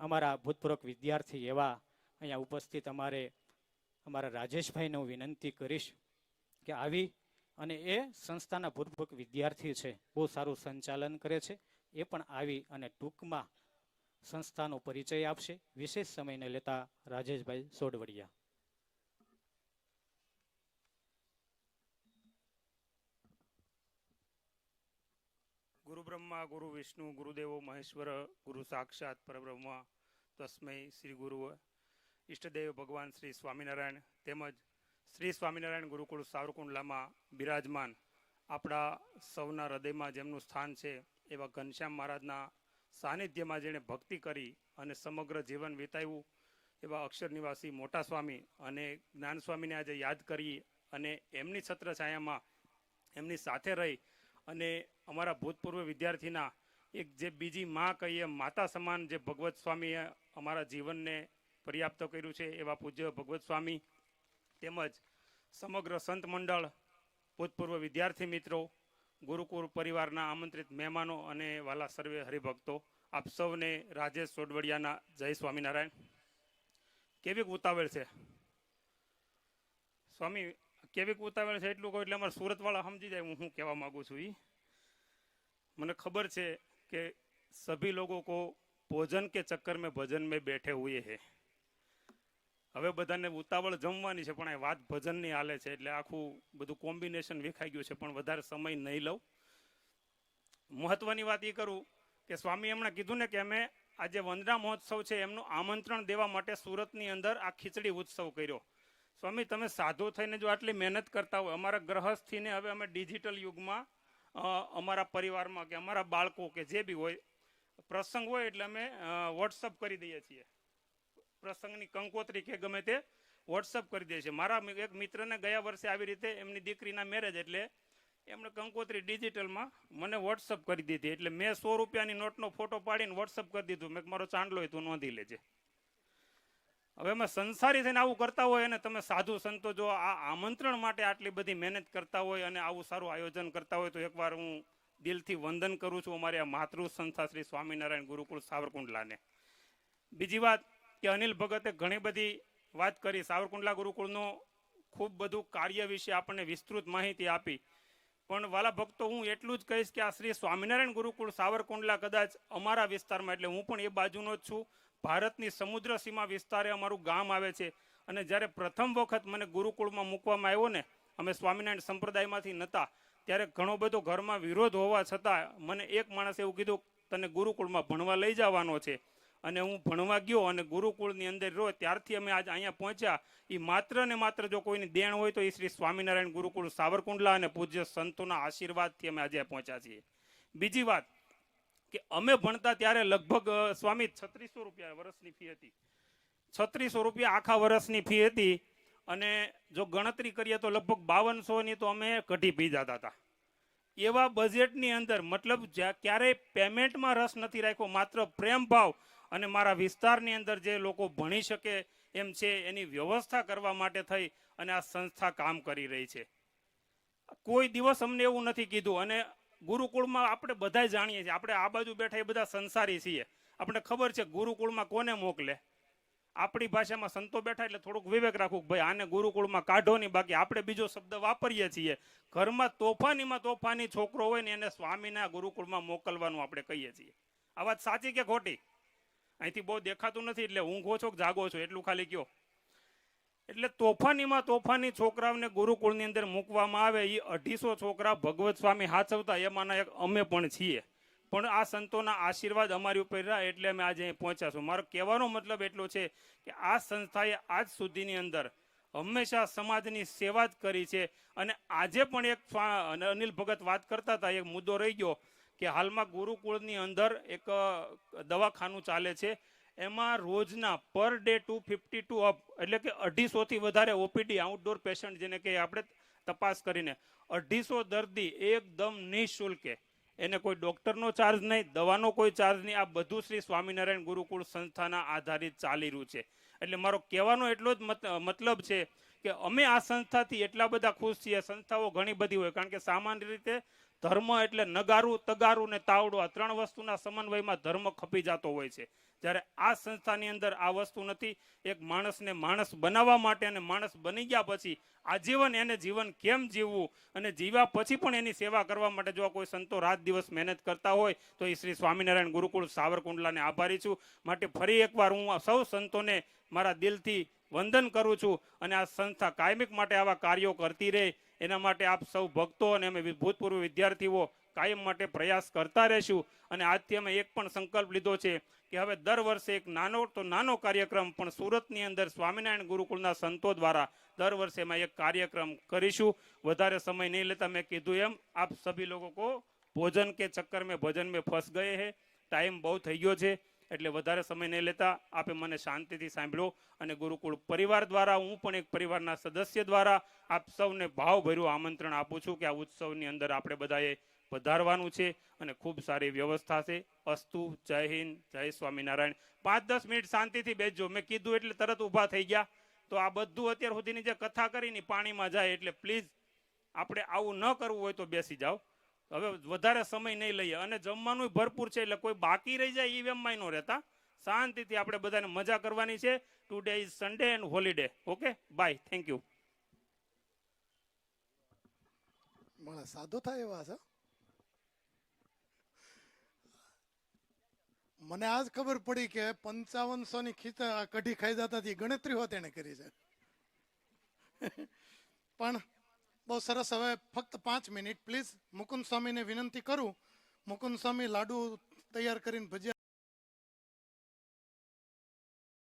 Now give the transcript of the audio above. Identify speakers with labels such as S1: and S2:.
S1: અમારા ભૂતપૂર્વક વિદ્યાર્થી એવા અહીંયા ઉપસ્થિત અમારે, અમારા રાજેશભાઈને હું વિનંતી કરીશ કે આવી અને એ સંસ્થાના ભૂતપૂર્વક વિદ્યાર્થી છે, બહુ સારું સંચાલન કરે છે, એ પણ આવી અને ટૂંકમાં સંસ્થાનો પરિચય આપશે. વિશેષ સમયને લેતા રાજેશભાઈ સોડવડિયા
S2: ગુરુ બ્રહ્મા ગુરુ વિષ્ણુ, ગુરુદેવો, મહેશ્વર, ગુરુ સાક્ષાત પરબ્રહ્મ તસ્મૈ શ્રી ગુરુ ઈષ્ટદેવ ભગવાન શ્રી સ્વામિનારાયણ તેમજ શ્રી સ્વામિનારાયણ ગુરુકુળ સાવરકુંડલામાં બિરાજમાન આપણા સૌના હૃદયમાં જેમનું સ્થાન છે એવા ઘનશ્યામ મહારાજના સાનિધ્યમાં જેણે ભક્તિ કરી અને સમગ્ર જીવન વિતાવ્યું એવા અક્ષર નિવાસી મોટા સ્વામી અને જ્ઞાન સ્વામીને આજે યાદ કરી અને એમની છત્રછાયામાં એમની સાથે રહી અને અમારા ભૂતપૂર્વ વિદ્યાર્થીના એક જે બીજી માં કહીએ, માતા સમાન જે ભગવત સ્વામીએ અમારા જીવનને પર્યાપ્ત કર્યું છે, એવા પૂજ્ય ભગવત સ્વામી તેમજ સમગ્ર સંત મંડળ, ભૂતપૂર્વ વિદ્યાર્થી મિત્રો, ગુરુકુળ પરિવારના આમંત્રિત મહેમાનો અને વાલા સર્વે હરિભક્તો, આપ સૌને રાજેશ સોડવડિયાના જય સ્વામિનારાયણ. કેવી ઉતાવળ છે? સ્વામી કેવીક ઉતાવળ છે એટલું કહું એટલે અમારા સુરતવાળા સમજી જાય હું શું કહેવા માંગુ છું એ મને ખબર છે કે સભી લોકો કો ભોજન કે ચક્કર મેં ભજન મેં બેઠે હોઈએ હે. હવે બધાને ઉતાવળ જમવાની છે, પણ આ વાત ભજનની હાલે છે, એટલે આખું બધું કોમ્બિનેશન વિખાઈ ગયું છે, પણ વધારે સમય નહીં લઉં. મહત્વની વાત એ કરું કે સ્વામી એમણે કીધું ને કે અમે આજે વંદના મહોત્સવ છે, એમનું આમંત્રણ દેવા માટે સુરતની અંદર આ ખીચડી ઉત્સવ કર્યો. સ્વામી, તમે સાધુ થઈને જો આટલી મહેનત કરતા હોય, અમારા ગ્રહસ્થીને હવે અમે ડિજિટલ યુગમાં અમારા પરિવારમાં કે અમારા બાળકો કે જે બી હોય, પ્રસંગ હોય એટલે અમે વોટ્સઅપ કરી દઈએ છીએ. પ્રસંગની કંકોત્રી કે ગમે તે વોટ્સઅપ કરી દે છે મારા એક મિત્રને ગયા વર્ષે આવી રીતે એમની દીકરીના મેરેજ એટલે એમણે કંકોત્રી ડિજિટલમાં મને વોટ્સઅપ કરી દીધી. એટલે મેં સો રૂપિયાની નોટનો ફોટો પાડીને વોટ્સઅપ કરી દીધું. મેં મારો ચાંદલો હોય તો નોંધી લેજે. હવે અમે સંસારી થઈને આવું કરતા હોય અને તમે સાધુ સંતો જો આ આમંત્રણ માટે આટલી બધી મહેનત કરતા હોય અને આવું સારું આયોજન કરતા હોય તો એકવાર હું દિલથી વંદન કરું છું અમારી આ માતૃ સંસ્થા શ્રી સ્વામિનારાયણ ગુરુકુળ સાવરકુંડલાને. બીજી વાત કે અનિલ ભગતે ઘણી બધી વાત કરી. સાવરકુંડલા ગુરુકુળનો ખૂબ બધું કાર્ય વિશે આપણને વિસ્તૃત માહિતી આપી. પણ વાલા ભક્તો, હું એટલું જ કહીશ કે આ શ્રી સ્વામિનારાયણ ગુરુકુળ સાવરકુંડલા કદાચ અમારા વિસ્તારમાં, એટલે હું પણ એ બાજુનો જ છું. ભારતની સમુદ્ર સીમા વિસ્તારે અમારું ગામ આવે છે. અને જ્યારે પ્રથમ વખત મને ગુરુકુળમાં મૂકવામાં આવ્યો ને, અમે સ્વામિનારાયણ સંપ્રદાયમાંથી નહોતા ત્યારે ઘણો બધો ઘરમાં વિરોધ હોવા છતાં મને એક માણસે એવું કીધું, તને ગુરુકુળમાં ભણવા લઈ જવાનો છે. અને હું ભણવા ગયો અને ગુરુકુળની અંદર રહ્યો, ત્યારથી અમે આજે અહીંયા પહોંચ્યા. એ માત્ર ને માત્ર જો કોઈની દેણ હોય તો એ શ્રી સ્વામિનારાયણ ગુરુકુળ સાવરકુંડલા અને પૂજ્ય સંતોના આશીર્વાદથી અમે આજે પહોંચ્યા છીએ. બીજી વાત કે અમે ભણતા ત્યારે લગભગ સ્વામી છત્રીસો રૂપિયા વર્ષની ફી હતી. છત્રીસો રૂપિયા આખા વર્ષની ફી હતી અને જો ગણતરી કરીએ તો લગભગ બાવનસોની તો અમે કઢી પી જતા હતા. એવા બજેટની અંદર મતલબ ક્યારેય પેમેન્ટમાં રસ નથી રાખ્યો, માત્ર પ્રેમ ભાવ અને મારા વિસ્તારની અંદર જે લોકો ભણી શકે એમ છે, એની વ્યવસ્થા કરવા માટે થઈ અને આ સંસ્થા કામ કરી રહી છે. કોઈ દિવસ અમને એવું નથી કીધું અને ગુરુકુળમાં આપણે બધા જાણીએ છીએ. આપણે આ બાજુ બેઠા એ બધા સંસારી છીએ. આપણે ખબર છે ગુરુકુળમાં કોને મોકલે? આપણી ભાષામાં સંતો બેઠા એટલે થોડુંક વિવેક રાખવું ભાઈ આને ગુરુકુળમાં કાઢો નહીં, બાકી આપણે બીજો શબ્દ વાપરીએ છીએ. ઘરમાં તોફાનીમાં તોફાની છોકરો હોય ને એને સ્વામીના ગુરુકુળમાં મોકલવાનું આપણે કહીએ છીએ. આ વાત સાચી કે ખોટી? અહીંથી બહુ દેખાતું નથી એટલે ઊંઘો છો જાગો છો? એટલું ખાલી કયો એટલે તોફાનીમાં તોફાની છોકરાઓને ગુરુકુળની અંદર મૂકવામાં આવે એ અઢીસો છોકરા ભગવત સ્વામી હાચવતા એમાંના એક અમે પણ છીએ. પણ આ સંતોના આશીર્વાદ અમારી ઉપર રહ્યા એટલે અમે આજે અહીં પહોંચ્યા છું મારો કહેવાનો મતલબ એટલો છે કે આ સંસ્થાએ આજ સુધીની અંદર હંમેશા સમાજની સેવા જ કરી છે. અને આજે પણ એક અનિલ ભગત વાત કરતા હતા, એક મુદ્દો રહી ગયો કે હાલમાં ગુરુકુળની અંદર એક દવાખાનું ચાલે છે. એમાં રોજના per day two fifty to up, એટલે કે અઢીસોથી વધારે ઓપીડી આઉટડોર પેશન્ટ જેને કે આપણે તપાસ કરીને, અઢીસો દર્દી એકદમ નિઃશુલ્કે. એને કોઈ ડોક્ટરનો ચાર્જ નહીં, દવાનો કોઈ ચાર્જ નહીં, આ બધું શ્રી સ્વામિનારાયણ ગુરુકુળ સંસ્થાના આધારિત ચાલી રહ્યું છે. એટલે મારો કહેવાનો એટલો જ મત- મતલબ છે કે અમે આ સંસ્થાથી એટલા બધા ખુશ છીએ, સંસ્થાઓ ઘણી બધી હોય, કારણ કે સામાન્ય રીતે ધર્મ એટલે નગારું, તગારું ને તાવડું આ ત્રણ વસ્તુના સમન્વયમાં ધર્મ ખપી જતો હોય છે. જ્યારે આ સંસ્થાની અંદર આ વસ્તુ નથી, એક માણસને માણસ બનાવવા માટે અને માણસ બની ગયા પછી આજીવન એને જીવન કેમ જીવવું અને જીવ્યા પછી પણ એની સેવા કરવા માટે જો કોઈ સંતો રાત દિવસ મહેનત કરતા હોય, તો એ શ્રી સ્વામિનારાયણ ગુરુકુળ સાવરકુંડલાને આભારી છું. માટે ફરી એકવાર હું સૌ સંતોને મારા દિલથી વંદન કરું છું અને આ સંસ્થા કાયમિક માટે આવા કાર્યો કરતી રહે. એના માટે આપ સૌ ભક્તો અને અમે ભૂતપૂર્વ વિદ્યાર્થીઓ કાયમ માટે પ્રયાસ કરતા રહેશું. અને આજથી અમે એક પણ સંકલ્પ લીધો છે કે હવે દર વર્ષે એક નાનો તો નાનો કાર્યક્રમ પણ સુરતની અંદર સ્વામિનારાયણ ગુરુકુળના સંતો દ્વારા દર વર્ષે અમે એક કાર્યક્રમ કરીશું. વધારે સમય નહીં લેતા મેં કીધું એમ, આપ સભી લોકો ભોજન કે ચક્કર મેં ભજન મેં ફસ ગયે હે. ટાઈમ બહુ થઈ ગયો છે. એટલે વધારે સમય નહીં લેતા આપે મને શાંતિથી સાંભળ્યો અને ગુરુકુળ પરિવાર દ્વારા, હું પણ એક પરિવારના સદસ્ય દ્વારા આપ સૌને ભાવભર્યું આમંત્રણ આપું છું કે આ ઉત્સવની અંદર આપણે બધાએ વધારવાનું છે અને ખૂબ સારી વ્યવસ્થા છે. અસ્તુ, જય હિન્દ, જય સ્વામિનારાયણ. પાંચ દસ મિનિટ શાંતિથી બેસજો. મેં કીધું એટલે તરત ઊભા થઈ ગયા. તો આ બધું અત્યાર સુધીની જે કથા કરી ને પાણીમાં જાય એટલે પ્લીઝ, આપણે આવું ન કરવું હોય તો બેસી જાઓ. હવે વધારે સમય નહીં લઈએ. અને જમવાનું ભરપૂર છે એટલે કોઈ બાકી રહી જાય એ વેમમાં ન રહેતા. શાંતિથી આપણે બધાને મજા કરવાની છે. Today is Sunday and holiday okay bye thank you
S3: માણસ સાધુ થાય એવા છે. મને આજ ખબર પડી કે પંચાવનસો ની ખીચ કઢી ખાઈ જતા ગણતરી હોત એને કરી છે. પણ બહુ સરસ. હવે ફક્ત પાંચ મિનિટ, પ્લીઝ. મુકુંદ સ્વામીને વિનંતી કરું. મુકુંદ સ્વામી લાડુ તૈયાર કરીને ભજીયા